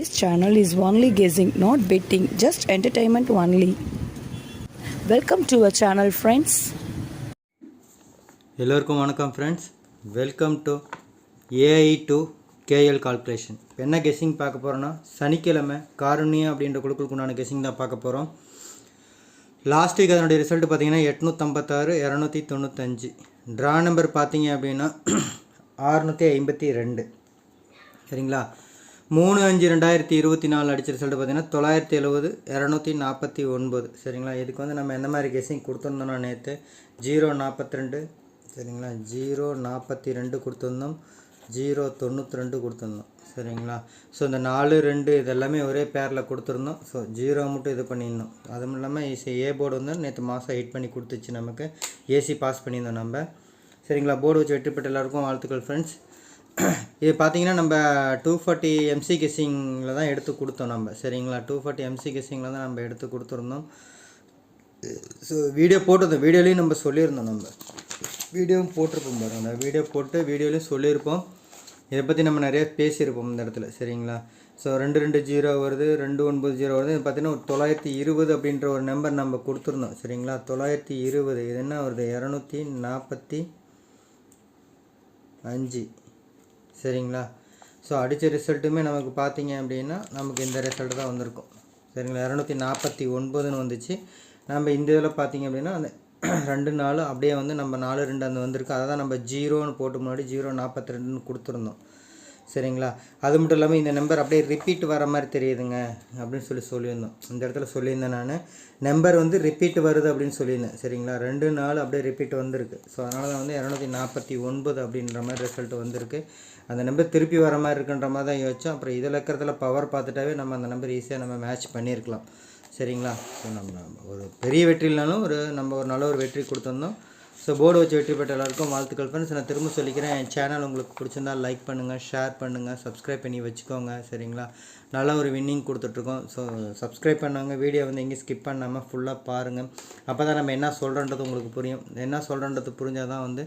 This channel is only guessing, not betting, just entertainment only. Welcome to our channel friends எல்லோருக்கும் வணக்கம் friends welcome to AI to KL calculation என்ன guessing பார்க்க போகிறோன்னா சனிக்கிழமை காருண்யா அப்படின்ற குழுக்களுக்கு உண்டான கெஸ்ஸிங் தான் பார்க்க போகிறோம் லாஸ்ட் வீக் அதனுடைய ரிசல்ட் பார்த்தீங்கன்னா எட்நூற்றம்பத்தாறு இரநூத்தி தொண்ணூத்தஞ்சு. ட்ரா நம்பர் பார்த்தீங்க அப்படின்னா ஆறுநூற்றி ஐம்பத்தி ரெண்டு. சரிங்களா? மூணு அஞ்சு ரெண்டாயிரத்தி இருபத்தி நாலு அடிச்ச ரிசல்ட் பார்த்தீங்கன்னா தொள்ளாயிரத்தி எழுபது இரநூத்தி நாற்பத்தி ஒன்பது. சரிங்களா? இதுக்கு வந்து நம்ம எந்த மாதிரி கேஸையும் கொடுத்துருந்தோம்னா நேற்று ஜீரோ நாற்பத்தி ரெண்டு சரிங்களா? ஜீரோ நாற்பத்தி ரெண்டு கொடுத்துருந்தோம். ஜீரோ தொண்ணூற்றி ரெண்டு கொடுத்துருந்தோம். சரிங்களா? ஸோ இந்த நாலு ரெண்டு இதெல்லாமே ஒரே பேரில் கொடுத்துருந்தோம். ஸோ ஜீரோ மட்டும் இது பண்ணியிருந்தோம். அதுவும் இல்லாமல் ஏ போர்டு வந்து நேற்று மாதம் ஹிட் பண்ணி கொடுத்துச்சு நமக்கு. ஏசி பாஸ் பண்ணியிருந்தோம் நம்ம. சரிங்களா? போர்டு வச்சு வெற்றி பெற்ற எல்லாருக்கும் வாழ்த்துக்கள் ஃப்ரெண்ட்ஸ் இது பார்த்தீங்கன்னா நம்ம டூ ஃபார்ட்டி எம்சி கெஸிங்கில் தான் எடுத்து கொடுத்தோம் நம்ம. சரிங்களா? டூ ஃபார்ட்டி எம்சி கெஸிங்கில் தான் நம்ம எடுத்து கொடுத்துருந்தோம். ஸோ வீடியோ போட்டிருந்தோம் வீடியோலையும் நம்ம சொல்லியிருந்தோம் நம்ம. வீடியோவும் போட்டிருப்போம் பாருங்கள் அந்த வீடியோ போட்டு வீடியோலையும் சொல்லியிருப்போம். இதை பற்றி நம்ம நிறைய பேசியிருப்போம் இந்த இடத்துல. சரிங்களா? ஸோ ரெண்டு ரெண்டு ஜீரோ வருது ரெண்டு ஒன்பது ஜீரோ வருது. இது பார்த்தீங்கன்னா ஒரு தொள்ளாயிரத்தி இருபது அப்படின்ற ஒரு நம்பர் நம்ம கொடுத்துருந்தோம். சரிங்களா? தொள்ளாயிரத்தி இருபது. இது என்ன வருது? இரநூத்தி நாற்பத்தி அஞ்சு. சரிங்களா? ஸோ அடித்த ரிசல்ட்டுமே நமக்கு பார்த்தீங்க அப்படின்னா நமக்கு இந்த ரிசல்ட் தான் வந்திருக்கும். சரிங்களா? இரநூத்தி நாற்பத்தி ஒன்பதுன்னு வந்துச்சு. நம்ம இந்த இதில் பார்த்தீங்க அப்படின்னா அந்த ரெண்டு நாள் அப்படியே வந்து நம்ம நாலு ரெண்டு அந்த வந்திருக்கு. அதை தான் நம்ம ஜீரோன்னு போட்டு முன்னாடி ஜீரோ நாற்பத்தி ரெண்டுன்னு கொடுத்துருந்தோம். சரிங்களா? அது மட்டும் இல்லாமல் இந்த நம்பர் அப்படியே ரிப்பீட் வர மாதிரி தெரியுதுங்க அப்படின்னு சொல்லி சொல்லியிருந்தோம். இந்த இடத்துல சொல்லியிருந்தேன் நான். நம்பர் வந்து ரிப்பீட் வருது அப்படின்னு சொல்லியிருந்தேன் சரிங்களா? ரெண்டு நாள் அப்படியே ரிப்பீட் வந்திருக்கு. ஸோ அதனால தான் வந்து இரநூத்தி நாற்பத்தி ஒன்பது அப்படின்ற மாதிரி ரிசல்ட் வந்திருக்கு. அந்த நம்பர் திருப்பி வர மாதிரி இருக்குன்ற மாதிரி தான் யோசிச்சோம். அப்புறம் இதில் இருக்கிறதுல பவர் பார்த்துட்டாவே நம்ம அந்த நம்பர் ஈஸியாக நம்ம மேட்ச் பண்ணியிருக்கலாம். சரிங்களா? ஸோ நம்ம ஒரு பெரிய வெற்றி இல்லைனாலும் ஒரு நம்ம ஒரு நல்ல ஒரு வெற்றி கொடுத்துருந்தோம். ஸோ போர்டு வச்சு வெற்றி பெற்ற எல்லாருக்கும் வாழ்த்துக்கள். ஃப்ரெண்ட்ஸ் நான் திரும்ப சொல்லிக்கிறேன். என் சேனல் உங்களுக்கு பிடிச்சிருந்தா லைக் பண்ணுங்கள் ஷேர் பண்ணுங்கள் சப்ஸ்கிரைப் பண்ணி வச்சுக்கோங்க சரிங்களா? நல்ல ஒரு வின்னிங் கொடுத்துட்ருக்கோம். ஸோ சப்ஸ்கிரைப் பண்ணவங்க வீடியோ வந்து எங்கேயும் ஸ்கிப் பண்ணாமல் ஃபுல்லாக பாருங்கள் அப்போ தான் நம்ம என்ன சொல்கிறன்றது உங்களுக்கு புரியும். என்ன சொல்கிறன்றது புரிஞ்சால் தான் வந்து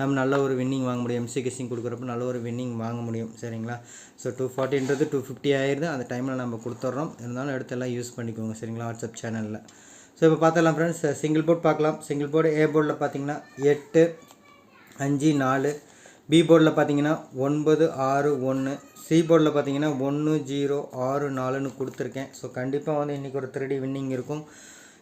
நம்ம நல்ல ஒரு வின்னிங் வாங்க முடியும். எம்சி கெஸ்ஸிங் கொடுக்குறப்ப நல்ல ஒரு வின்னிங் வாங்க முடியும் சரிங்களா? ஸோ டூ ஃபார்ட்டின்றது டூ ஃபிஃப்டி ஆயிடுது அந்த டைமில் நம்ம கொடுத்துட்றோம். இருந்தாலும் எடுத்து எல்லாம் யூஸ் பண்ணிக்கோங்க சரிங்களா? வாட்ஸ்அப் சேனலில் ஸோ இப்போ பார்த்தலாம் ஃப்ரெண்ட்ஸ் சிங்கிள் போர்ட் பார்க்கலாம் சிங்கிள் போர்டு ஏ போர்டில் பார்த்தீங்கன்னா எட்டு அஞ்சு நாலு. பி போர்டில் பார்த்தீங்கன்னா ஒன்பது ஆறு ஒன்று சி போர்டில் பார்த்தீங்கன்னா ஒன்று ஜீரோ ஆறு நாலுன்னு கொடுத்துருக்கேன். ஸோ கண்டிப்பாக வந்து இன்றைக்கி ஒரு த்ரீ வின்னிங் இருக்கும்.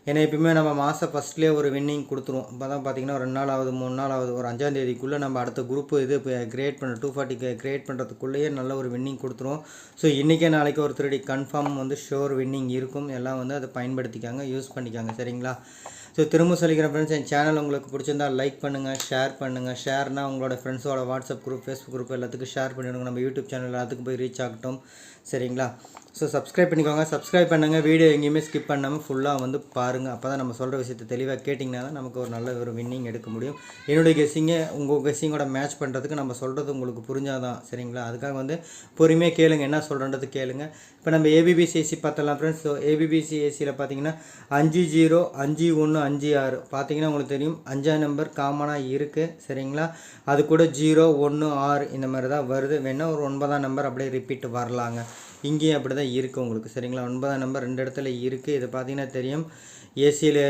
ஏன்னா எப்பயுமே நம்ம மாதம் ஃபஸ்ட்லேயே ஒரு வின்னிங் கொடுத்துருவோம். இப்போ தான் பார்த்தீங்கன்னா ரெண்டு நாள் ஆகுது மூணு நாள் ஆகுது ஒரு அஞ்சாம் தேதிக்குள்ளே நம்ம அடுத்த குரூப் இது கிரியேட் பண்ண டூ ஃபார்ட்டிக்கு கிரியேட் பண்ணுறதுக்குள்ளேயே நல்ல ஒரு வின்னிங் கொடுத்துருவோம். ஸோ இன்றைக்கே நாளைக்கு ஒரு த்ரீ கன்ஃபார்ம் வந்து ஷோர் வின்னிங் இருக்கும். எல்லாம் வந்து அதை பயன்படுத்திக்காங்க யூஸ் பண்ணிக்காங்க. சரிங்களா? ஸோ திரும்ப சொல்லிக்கிறேன் ஃப்ரெண்ட்ஸ் என் சேனல் உங்களுக்கு பிடிச்சிருந்தா லைக் பண்ணுங்கள் ஷேர் பண்ணுங்கள் ஷேர்னால் உங்களோட ஃப்ரெண்ட்ஸோட வாட்ஸ்அப் குரூப் ஃபேஸ்புக் குரூப் எல்லாத்துக்கும் ஷேர் பண்ணிவிடுங்க நம்ம யூடியூப் சேனல் எல்லாத்துக்கும் போய் ரீச் ஆகட்டும். சரிங்களா? ஸோ சப்ஸ்கிரைப் பண்ணிக்கோங்க. சப்ஸ்கிரைப் பண்ணுங்கள் வீடியோ எங்கேயுமே ஸ்கிப் பண்ணாமல் ஃபுல்லாக வந்து பாருங்கள் அப்போ தான் நம்ம சொல்கிற விஷயத்தை தெளிவாக கேட்டிங்கன்னா தான் நமக்கு ஒரு நல்ல ஒரு வின்னிங் எடுக்க முடியும். என்னுடைய கெஸ்ஸிங்கை உங்கள் கெஸ்ஸிங்கோட மேட்ச் பண்ணுறதுக்கு நம்ம சொல்கிறது உங்களுக்கு புரிஞ்சாதான். சரிங்களா? அதுக்காக வந்து பொறுமையாக கேளுங்க. என்ன சொல்கிறன்றது கேளுங்க. இப்போ நம்ம ஏபிபிசிஎஸ்சி பார்த்தலாம் ஃப்ரெண்ட்ஸ் ஸோ ஏபிபிசிஎஸ்சியில் பார்த்தீங்கன்னா அஞ்சு ஜீரோ அஞ்சு ஒன்று அஞ்சு ஆறு. பார்த்தீங்கன்னா உங்களுக்கு தெரியும். அஞ்சாம் நம்பர் காமனாக இருக்குது சரிங்களா? அது கூட ஜீரோ ஒன்று ஆறு இந்த மாதிரி தான் வருது. வேணால் ஒரு ஒன்பதாம் நம்பர் அப்படியே ரிப்பீட் வரலாங்க. இங்கேயும் அப்படி தான் இருக்குது உங்களுக்கு. சரிங்களா? ஒன்பதாம் நம்பர் ரெண்டு இடத்துல இருக்குது இது பார்த்தீங்கன்னா தெரியும். ஏசியில்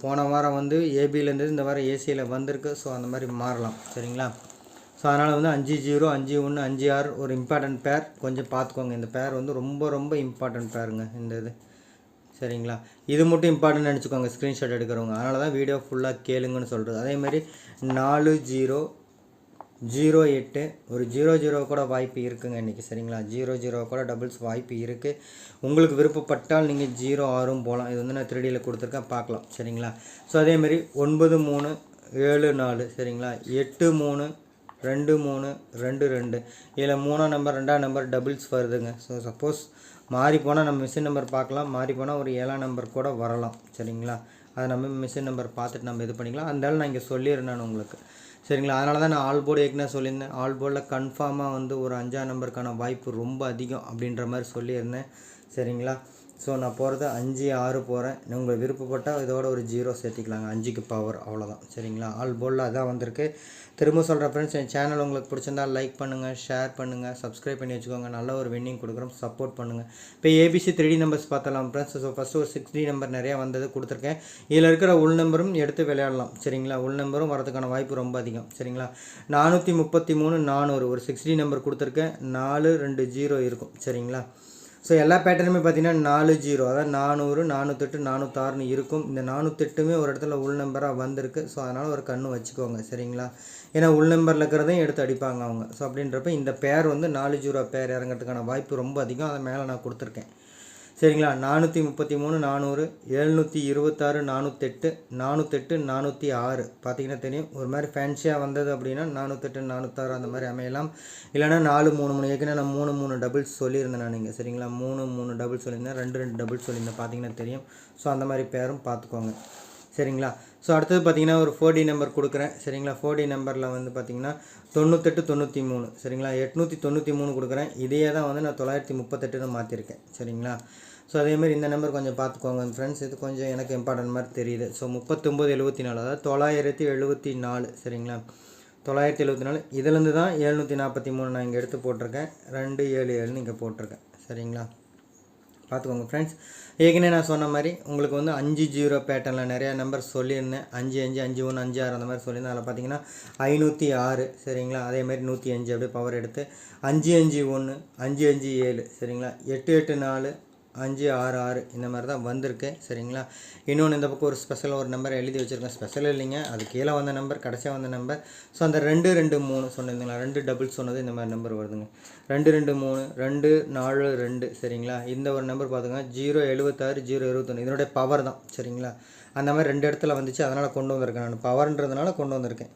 போன வாரம் வந்து ஏபியிலேருந்து இந்த வாரம் ஏசியில் வந்திருக்கு. ஸோ அந்த மாதிரி மாறலாம். சரிங்களா? ஸோ அதனால் வந்து அஞ்சு ஜீரோ அஞ்சு ஒன்று அஞ்சு ஆறு ஒரு இம்பார்ட்டண்ட் பேர் கொஞ்சம் பார்த்துக்கோங்க இந்த பேர் வந்து ரொம்ப ரொம்ப இம்பார்ட்டண்ட் பேருங்க இந்த இது. சரிங்களா? இது மட்டும் இம்பார்ட்டன்ட் நினச்சிக்கோங்க ஸ்க்ரீன்ஷாட் எடுக்கிறவங்க. அதனால தான் வீடியோ ஃபுல்லாக கேளுங்கன்னு சொல்கிறது அதேமாதிரி நாலு ஜீரோ ஜீரோ எட்டு ஒரு ஜீரோ ஜீரோ கூட வாய்ப்பு இருக்குங்க இன்றைக்கி சரிங்களா? ஜீரோ ஜீரோ கூட டபுள்ஸ் வாய்ப்பு இருக்குது உங்களுக்கு விருப்பப்பட்டால் நீங்கள் ஜீரோ ஆறும் போகலாம் இது வந்து நான் த்ரீடியில் கொடுத்துருக்கேன் பார்க்கலாம் சரிங்களா? ஸோ அதேமாரி ஒன்பது மூணு ஏழு நாலு சரிங்களா? எட்டு மூணு ரெண்டு மூணு ரெண்டு ரெண்டு. இதில் மூணாம் நம்பர் ரெண்டாம் நம்பர் டபுள்ஸ் வருதுங்க. ஸோ சப்போஸ் மாறி போனால் நம்ம மிஷின் நம்பர் பார்க்கலாம். மாறி போனால் ஒரு ஏழாம் நம்பர் கூட வரலாம். சரிங்களா? அதை நம்ம மிஷின் நம்பர் பார்த்துட்டு நம்ம இது பண்ணிக்கலாம். அதனால நான் இங்கே சொல்லிடுறேன் நான் உங்களுக்கு. சரிங்களா? அதனால தான் நான் ஆல் போர்டு ஏற்கனவே சொல்லியிருந்தேன். ஆல் போர்டில் கன்ஃபார்மாக வந்து ஒரு அஞ்சாம் நம்பருக்கான வாய்ப்பு ரொம்ப அதிகம் அப்படின்ற மாதிரி சொல்லியிருந்தேன். சரிங்களா? ஸோ நான் போகிறது அஞ்சு ஆறு போகிறேன் உங்களை விருப்பப்பட்டால் இதோட ஒரு ஜீரோ சேர்த்திக்கலாங்க. அஞ்சுக்கு பவர் அவ்வளோதான் சரிங்களா? ஆல் போர்டில் அதான் வந்திருக்கு. திரும்ப சொல்கிற ஃப்ரெண்ட்ஸ் என் சேனல் உங்களுக்கு பிடிச்சிருந்தால் லைக் பண்ணுங்கள் ஷேர் பண்ணுங்கள் சப்ஸ்கிரைப் பண்ணி வச்சுக்கோங்க. நல்ல ஒரு வின்னிங் கொடுக்குறோம் சப்போர்ட் பண்ணுங்கள் இப்போ ஏபிசி த்ரீ டி நம்பர்ஸ் பார்த்தலாம் ஃப்ரெண்ட்ஸ் ஸோ ஃபஸ்ட்டு ஒரு சிக்ஸ் டி நம்பர் நிறையா வந்தது கொடுத்துருக்கேன். இதில் இருக்கிற உள் நம்பரும் எடுத்து விளையாடலாம் சரிங்களா? உள் நம்பரும் வரதுக்கான வாய்ப்பு ரொம்ப அதிகம் சரிங்களா? நானூற்றி முப்பத்தி மூணு நானூறு ஒரு சிக்ஸ் டி நம்பர் கொடுத்துருக்கேன். நாலு ரெண்டு ஜீரோ இருக்கும் சரிங்களா? ஸோ எல்லா பேட்டர்னுமே பார்த்திங்கன்னா நாலு ஜீரோ அதாவது நானூறு நானூற்றெட்டு நானூற்றாறுன்னு இருக்கும். இந்த நானூற்றெட்டுமே ஒரு இடத்துல உள் நம்பராக வந்திருக்கு. ஸோ அதனால் ஒரு கண்ணு வச்சுக்கோங்க. சரிங்களா? ஏன்னா உள் நம்பரில் இருக்கிறதையும் எடுத்து அடிப்பாங்க அவங்க. ஸோ அப்படின்றப்ப இந்த பேர் வந்து நாலு ஜீரோ பேர் இறங்கிறதுக்கான வாய்ப்பு ரொம்ப அதிகம். அதை மேலே நான் கொடுத்துருக்கேன். சரிங்களா? நானூற்றி முப்பத்தி மூணு நானூறு எழுநூற்றி இருபத்தாறு நானூற்றெட்டு நானூற்றெட்டு நானூற்றி ஆறு பார்த்தீங்கன்னா தெரியும். ஒரு மாதிரி ஃபேன்சியாக வந்தது அப்படின்னா நானூற்றெட்டு நானூற்றாறு அந்த மாதிரி அமையலாம். இல்லைனா நாலு மூணு மூணு. ஏற்கனவே நான் மூணு மூணு டபுள்ஸ் சொல்லியிருந்தேன் நான் இங்கே. சரிங்களா? மூணு மூணு டபுள் சொல்லியிருந்தேன். ரெண்டு ரெண்டு டபுள் சொல்லியிருந்தேன். பார்த்தீங்கன்னா தெரியும். ஸோ அந்த மாதிரி பேரும் பார்த்துக்கோங்க சரிங்களா? ஸோ அடுத்தது பார்த்தீங்கன்னா ஒரு ஃபோர் டி நம்பர் கொடுக்குறேன். சரிங்களா? ஃபோர் டி நம்பரில் வந்து பார்த்தீங்கன்னா தொண்ணூத்தெட்டு தொண்ணூற்றி மூணு சரிங்களா? எட்நூற்றி தொண்ணூற்றி மூணு கொடுக்குறேன். இதையே தான் வந்து நான் தொள்ளாயிரத்தி முப்பத்தெட்டுன்னு மாற்றிருக்கேன் சரிங்களா? ஸோ அதேமாதிரி இந்த நம்பர் கொஞ்சம் பார்த்துக்கோங்க ஃப்ரெண்ட்ஸ் இது கொஞ்சம் எனக்கு இம்பார்ட்டன்ட் மாதிரி தெரியுது. ஸோ முப்பத்தொம்போது எழுபத்தி நாலு அதாவது தொள்ளாயிரத்தி எழுபத்தி நாலு சரிங்களா? தொள்ளாயிரத்தி எழுபத்தி நாலு இதுலேருந்து தான் எழுநூற்றி நாற்பத்தி மூணு நான் இங்கே எடுத்து போட்டிருக்கேன். ரெண்டு ஏழு ஏழுன்னு இங்கே போட்டிருக்கேன் சரிங்களா? பார்த்துக்கோங்க ஃப்ரெண்ட்ஸ் ஏற்கனவே நான் சொன்ன மாதிரி உங்களுக்கு வந்து அஞ்சு ஜீரோ பேட்டர்னில் நிறையா நம்பர் சொல்லியிருந்தேன். அஞ்சு அஞ்சு அஞ்சு ஒன்று அஞ்சு ஆறு அந்த மாதிரி சொல்லியிருந்தேன். அதில் பார்த்தீங்கன்னா ஐநூற்றி ஆறு சரிங்களா? அதேமாதிரி நூற்றி அஞ்சு அப்படியே பவர் எடுத்து அஞ்சு அஞ்சு ஒன்று அஞ்சு அஞ்சு ஏழு சரிங்களா? எட்டு எட்டு நாலு அஞ்சு ஆறு ஆறு இந்த மாதிரி தான் வந்திருக்கு. சரிங்களா? இன்னொன்று இந்த பக்கம் ஒரு ஸ்பெஷல் ஒரு நம்பர் எழுதி வச்சுருக்கேன். ஸ்பெஷல் இல்லைங்க. அது கீழே வந்த நம்பர் கடைசியாக வந்த நம்பர் ஸோ அந்த ரெண்டு ரெண்டு மூணு சொன்னதுங்களா ரெண்டு டபுள் சொன்னது இந்த மாதிரி நம்பர் வருதுங்க. ரெண்டு ரெண்டு மூணு ரெண்டு நாலு ரெண்டு. சரிங்களா? இந்த ஒரு நம்பர் பார்த்துங்க ஜீரோ எழுபத்தாறு ஜீரோ இருபத்தொன்று இதனுடைய பவர் தான். சரிங்களா? அந்த மாதிரி ரெண்டு இடத்துல வந்துச்சு. அதனால் கொண்டு வந்திருக்கேன். நான் பவர்ன்றதுனால கொண்டு வந்திருக்கேன்.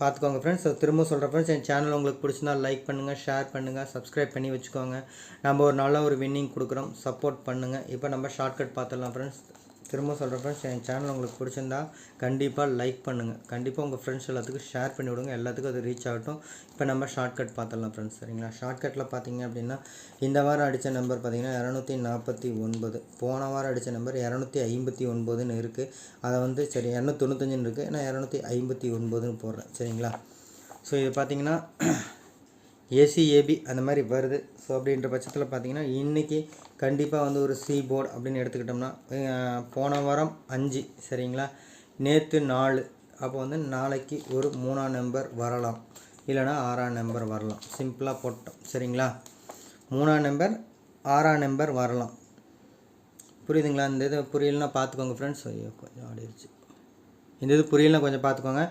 பார்த்துக்கோங்க ஃப்ரெண்ட்ஸ் திரும்ப சொல்கிறேன் ஃப்ரெண்ட்ஸ் என் சேனல் உங்களுக்கு பிடிச்சிருந்தா லைக் பண்ணுங்கள் ஷேர் பண்ணுங்கள் சப்ஸ்கிரைப் பண்ணி வச்சுக்கோங்க. நம்ம ஒரு நல்ல ஒரு வின்னிங் கொடுக்குறோம். சப்போர்ட் பண்ணுங்கள் இப்போ நம்ம ஷார்ட்கட் பார்த்துடலாம் ஃப்ரெண்ட்ஸ் திரும்ப சொல்கிறேன் ஃப்ரெண்ட்ஸ் என் சேனல் உங்களுக்கு பிடிச்சிருந்தா கண்டிப்பாக லைக் பண்ணுங்கள் கண்டிப்பாக உங்கள் ஃப்ரெண்ட்ஸ் எல்லாத்துக்கும் ஷேர் பண்ணி விடுங்க. எல்லாத்துக்கும் அது ரீச் ஆகட்டும். இப்போ நம்ம ஷார்ட்கட் பார்த்துடலாம் ஃப்ரெண்ட்ஸ் சரிங்களா? ஷார்ட்கட்டில் பார்த்தீங்க அப்படின்னா இந்த வாரம் அடித்த நம்பர் பார்த்தீங்கன்னா இரநூத்தி நாற்பத்தி ஒன்பது. போன வாரம் அடித்த நம்பர் இரநூத்தி ஐம்பத்தி ஒன்பதுன்னு இருக்குது அதை வந்து சரி இரநூத்தி தொண்ணூத்தஞ்சுன்னு இருக்குது நான் இரநூத்தி ஐம்பத்தி ஒன்பதுன்னு போடுறேன் சரிங்களா? ஸோ இது பார்த்தீங்கன்னா ஏசிஏபி அந்த மாதிரி வருது. ஸோ அப்படின்ற பட்சத்தில் பார்த்தீங்கன்னா இன்றைக்கி கண்டிப்பாக வந்து ஒரு சி போர்டு அப்படின்னு எடுத்துக்கிட்டோம்னா போன வாரம் அஞ்சு சரிங்களா? நேற்று நாலு. அப்போ வந்து நாளைக்கு ஒரு மூணாம் நம்பர் வரலாம். இல்லைனா ஆறாம் நம்பர் வரலாம். சிம்பிளாக போட்டோம். சரிங்களா? மூணாம் நம்பர் ஆறாம் நம்பர் வரலாம். புரியுதுங்களா? இந்த இது புரியலன்னா பார்த்துக்கோங்க ஃப்ரெண்ட்ஸ் ஐயோ கொஞ்சம் ஆடிருச்சு. இந்த இது புரியலன்னா கொஞ்சம் பார்த்துக்கோங்க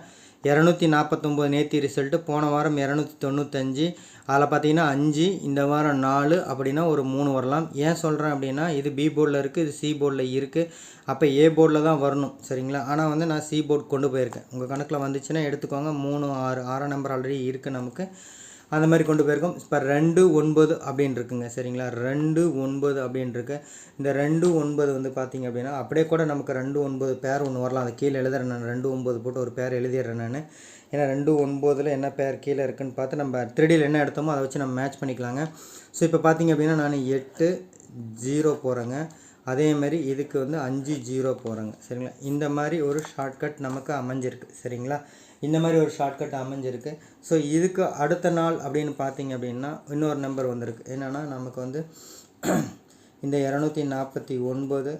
இரநூத்தி நாற்பத்தொம்போது நேத்தி ரிசல்ட்டு போன வாரம் இரநூத்தி தொண்ணூத்தஞ்சு. அதில் பார்த்தீங்கன்னா அஞ்சு இந்த வாரம் நாலு அப்படின்னா ஒரு மூணு வரலாம். ஏன் சொல்கிறேன் அப்படின்னா இது பி போர்டில் இருக்குது இது சி போர்டில் இருக்குது அப்போ ஏ போர்டில் தான் வரணும் சரிங்களா? ஆனால் வந்து நான் சி போர்டு கொண்டு போயிருக்கேன். உங்கள் கணக்கில் வந்துச்சுன்னா எடுத்துக்கோங்க. மூணு ஆறு ஆறாம் நம்பர் ஆல்ரெடி இருக்குது நமக்கு. அந்த மாதிரி கொண்டு போயிருக்கோம். இப்போ ரெண்டு ஒன்பது அப்படின்னு இருக்குங்க. சரிங்களா? ரெண்டு ஒன்பது அப்படின்னு இருக்கு. இந்த ரெண்டு ஒன்பது வந்து பார்த்தீங்க அப்படின்னா அப்படியே கூட நமக்கு ரெண்டு ஒன்பது பேர் ஒன்று வரலாம். அது கீழே எழுதுறேன் நான். ரெண்டு ஒன்பது போட்டு ஒரு பேர் எழுதிடுறேன் நான். ஏன்னா ரெண்டு ஒன்பதில் என்ன பேர் கீழே இருக்குன்னு பார்த்து நம்ம த்ரீடியில் என்ன எடுத்தோமோ அதை வச்சு நம்ம மேட்ச் பண்ணிக்கலாங்க. ஸோ இப்போ பார்த்தீங்க அப்படின்னா நான் எட்டு ஜீரோ போகிறேங்க அதேமாரி இதுக்கு வந்து அஞ்சு ஜீரோ போகிறேங்க சரிங்களா? இந்த மாதிரி ஒரு ஷார்ட்கட் நமக்கு அமைஞ்சிருக்கு. சரிங்களா? இந்த மாதிரி ஒரு ஷார்ட்கட் அமைஞ்சிருக்கு. ஸோ இதுக்கு அடுத்த நாள் அப்படின்னு பார்த்தீங்க அப்படின்னா இன்னொரு நம்பர் வந்திருக்கு. என்னென்னா நமக்கு வந்து இந்த இரநூத்தி நாற்பத்தி ஒன்பது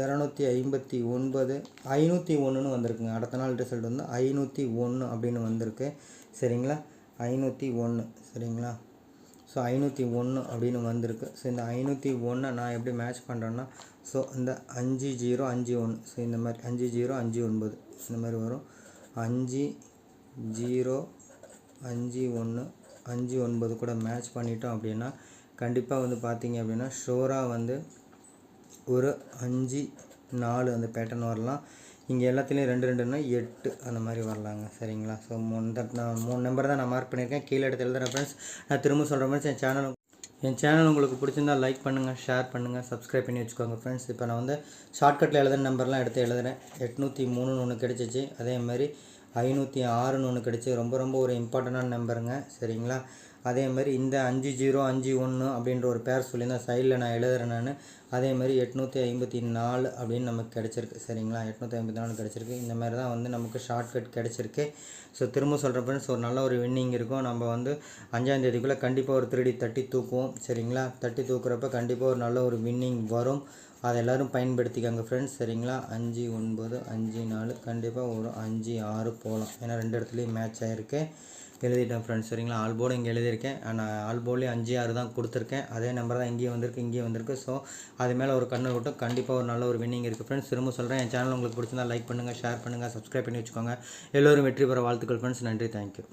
இரநூத்தி ஐம்பத்தி ஒன்பது ஐநூற்றி ஒன்றுன்னு வந்திருக்குங்க. அடுத்த நாள் ரிசல்ட் வந்து ஐநூற்றி ஒன்று அப்படின்னு வந்திருக்கு. சரிங்களா? ஐநூற்றி ஒன்று சரிங்களா? ஸோ ஐநூற்றி ஒன்று அப்படின்னு வந்திருக்கு. ஸோ இந்த ஐநூற்றி ஒன்றை நான் எப்படி மேட்ச் பண்ணுறேன்னா ஸோ இந்த அஞ்சு ஜீரோ அஞ்சு ஒன்று ஸோ இந்த மாதிரி அஞ்சு ஜீரோ அஞ்சு ஒன்பது. இந்த மாதிரி வரும். அஞ்சு ஜீரோ அஞ்சு ஒன்று அஞ்சு ஒன்பது கூட மேட்ச் பண்ணிட்டோம் அப்படின்னா கண்டிப்பாக வந்து பார்த்தீங்க அப்படின்னா ஷோராக வந்து ஒரு அஞ்சு நாலு அந்த பேட்டர்ன் வரலாம். இங்கே எல்லாத்துலேயும் ரெண்டு ரெண்டுன்னா எட்டு அந்த மாதிரி வரலாங்க. சரிங்களா? ஸோ மூணு நான் மூணு நம்பர் தான் நான் மார்க் பண்ணியிருக்கேன். கீழே எடுத்து எழுதுறேன் ஃப்ரெண்ட்ஸ் நான் திரும்ப சொல்கிற மாதிரி என் சேனல் என் சேனல் உங்களுக்கு பிடிச்சிருந்தா லைக் பண்ணுங்கள் ஷேர் பண்ணுங்கள் சப்ஸ்கிரைப் பண்ணி வச்சுக்கோங்க ஃப்ரெண்ட்ஸ் இப்போ நான் வந்து ஷார்ட்கட்டில் எழுதுன நம்பர்லாம் எடுத்து எழுதுகிறேன் எட்நூற்றி மூணுன்னு ஒன்று கிடச்சிச்சு. அதே மாதிரி ஐநூற்றி ஆறுன்னு ஒன்று கிடச்சி. ரொம்ப ரொம்ப ஒரு இம்பார்ட்டண்டான நம்பருங்க சரிங்களா? அதே மாதிரி இந்த அஞ்சு ஜீரோ அஞ்சு ஒன்று அப்படின்ற ஒரு பேர் சொல்லியிருந்தேன் சைடில் நான் எழுதுறேன் நான். அதே மாதிரி எட்நூற்றி ஐம்பத்தி நாலு அப்படின்னு நமக்கு கிடச்சிருக்கு. சரிங்களா? எட்நூற்றி ஐம்பத்தி நாலு கிடச்சிருக்கு. இந்த மாதிரி தான் வந்து நமக்கு ஷார்ட்கட் கிடச்சிருக்கு. ஸோ திரும்ப சொல்கிற ஃப்ரெண்ட்ஸ் ஒரு நல்ல ஒரு வின்னிங் இருக்கும். நம்ம வந்து அஞ்சாந்தேதிக்குள்ளே கண்டிப்பாக ஒரு திருடி தட்டி தூக்குவோம். சரிங்களா? தட்டி தூக்குறப்ப கண்டிப்பாக ஒரு நல்ல ஒரு வின்னிங் வரும். அதை எல்லோரும் பயன்படுத்திக்கோங்க ஃப்ரெண்ட்ஸ் சரிங்களா? அஞ்சு ஒன்பது அஞ்சு நாலு. கண்டிப்பாக ஒரு அஞ்சு ஆறு போகலாம் ஏன்னா ரெண்டு இடத்துலையும் மேட்ச் ஆகிருக்கு எழுதிட்டேன் ஃப்ரெண்ட்ஸ் சரிங்களா? ஆல் போர்டு இங்கே எழுதியிருக்கேன். நான் ஆல் போர்ட்லேயும் அஞ்சு ஆறு தான் கொடுத்துருக்கேன். அதே நம்பர் தான் இங்கேயும் வந்திருக்கு இங்கேயும் வந்திருக்கு. ஸோ அது மேலே ஒரு கண்ணு விட்டும் கண்டிப்பாக ஒரு நல்ல ஒரு வின்னிங் இருக்குது ஃப்ரெண்ட்ஸ் திரும்ப சொல்கிறேன் என் சேனல் உங்களுக்கு பிடிச்சிருந்தா லைக் பண்ணுங்கள் ஷேர் பண்ணுங்கள் சப்ஸ்கிரைப் பண்ணி வச்சுக்கோங்க. எல்லோரும் வெற்றி பெற வாழ்த்துக்கள் ஃப்ரெண்ட்ஸ் நன்றி. தேங்க்யூ